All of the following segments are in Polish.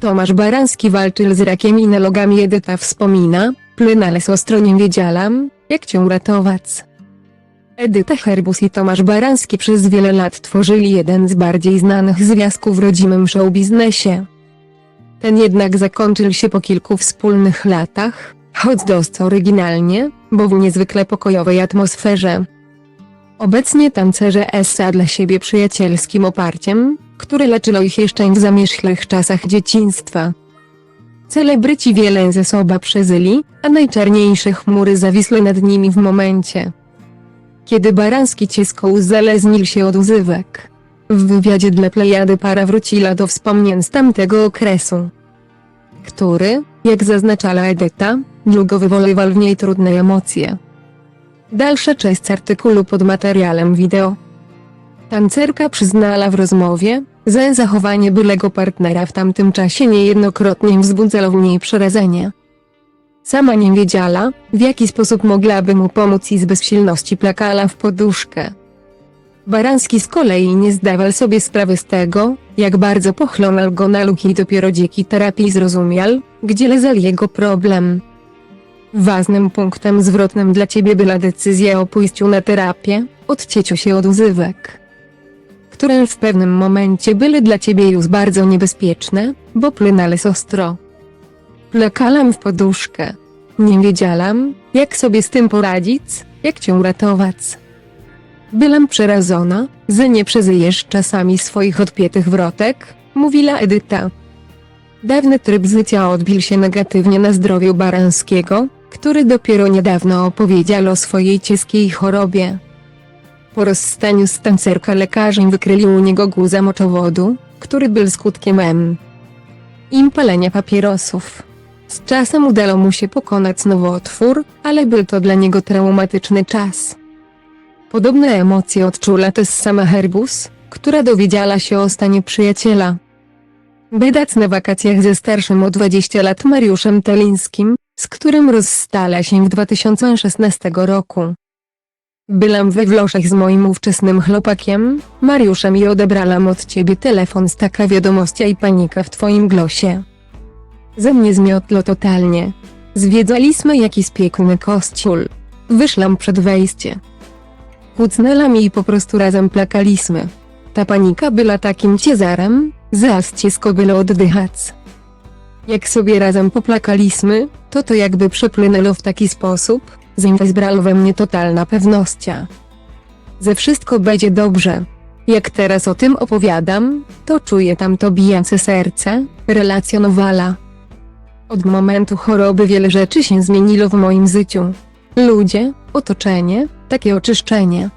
Tomasz Baranski walczył z rakiem i nalogami Edyta wspomina, plynale z ostro nie wiedziałam, jak cię uratować. Edyta Herbus i Tomasz Baranski przez wiele lat tworzyli jeden z bardziej znanych związków w rodzimym showbiznesie. Ten jednak zakończył się po kilku wspólnych latach, choć dość oryginalnie, bo w niezwykle pokojowej atmosferze. Obecnie tancerze SA dla siebie przyjacielskim oparciem, które leczyło ich jeszcze w zamierzchłych czasach dzieciństwa. Celebryci wiele ze sobą przeżyli, a najczarniejsze chmury zawisły nad nimi w momencie, kiedy Baranski cisko uzależnił się od uzywek. W wywiadzie dla Plejady para wróciła do wspomnień z tamtego okresu, który, jak zaznaczała Edyta, długo wywoływał w niej trudne emocje. Dalsza część artykułu pod materiałem wideo. Tancerka przyznała w rozmowie, że zachowanie bylego partnera w tamtym czasie niejednokrotnie wzbudzało w niej przerażenie. Sama nie wiedziała, w jaki sposób mogłaby mu pomóc i z bezsilności plakała w poduszkę. Baranski z kolei nie zdawał sobie sprawy z tego, jak bardzo pochlonął go na luki i dopiero dzięki terapii zrozumiał, gdzie leżał jego problem. Ważnym punktem zwrotnym dla ciebie była decyzja o pójściu na terapię, odcięciu się od uzywek, które w pewnym momencie były dla ciebie już bardzo niebezpieczne, bo z ostro. Plakałam w poduszkę. Nie wiedziałam, jak sobie z tym poradzić, jak cię uratować. Byłam przerażona, że nie przeżyjesz czasami swoich odpiętych wrotek, mówiła Edyta. Dawny tryb życia odbił się negatywnie na zdrowiu Baranskiego, który dopiero niedawno opowiedział o swojej cieskiej chorobie. Po rozstaniu z tancerka lekarzem wykryli u niego guza moczowodu, który był skutkiem M. Im palenia papierosów. Z czasem udało mu się pokonać nowotwór, ale był to dla niego traumatyczny czas. Podobne emocje odczula też sama Herbus, która dowiedziała się o stanie przyjaciela. Biedac na wakacjach ze starszym o 20 lat Mariuszem Telińskim, z którym rozstała się w 2016 roku. Byłam we Włoszech z moim ówczesnym chłopakiem, Mariuszem i odebrałam od ciebie telefon z taka wiadomość i panika w twoim glosie. Ze mnie zmiotlo totalnie. Zwiedzaliśmy jakiś piękny kościół. Wyszłam przed wejście. Kucnęła mi i po prostu razem plakaliśmy. Ta panika była takim ciezarem, zaś ciężko było oddychać. Jak sobie razem poplakaliśmy, to to jakby przepłynęło w taki sposób, wezbrała we mnie totalna pewnościa. Ze wszystko będzie dobrze. Jak teraz o tym opowiadam, to czuję tam to bijące serce, relacjonowała. Od momentu choroby wiele rzeczy się zmieniło w moim życiu. Ludzie, otoczenie, takie oczyszczenie.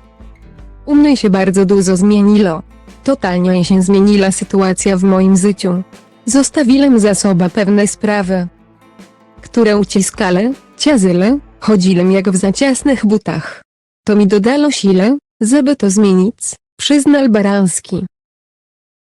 U mnie się bardzo dużo zmieniło. Totalnie się zmieniła sytuacja w moim życiu. Zostawiłem za sobą pewne sprawy, które uciskale, ciazyle, chodziłem jak w zaciasnych butach. To mi dodalo siłę, żeby to zmienić, przyznał Baranski.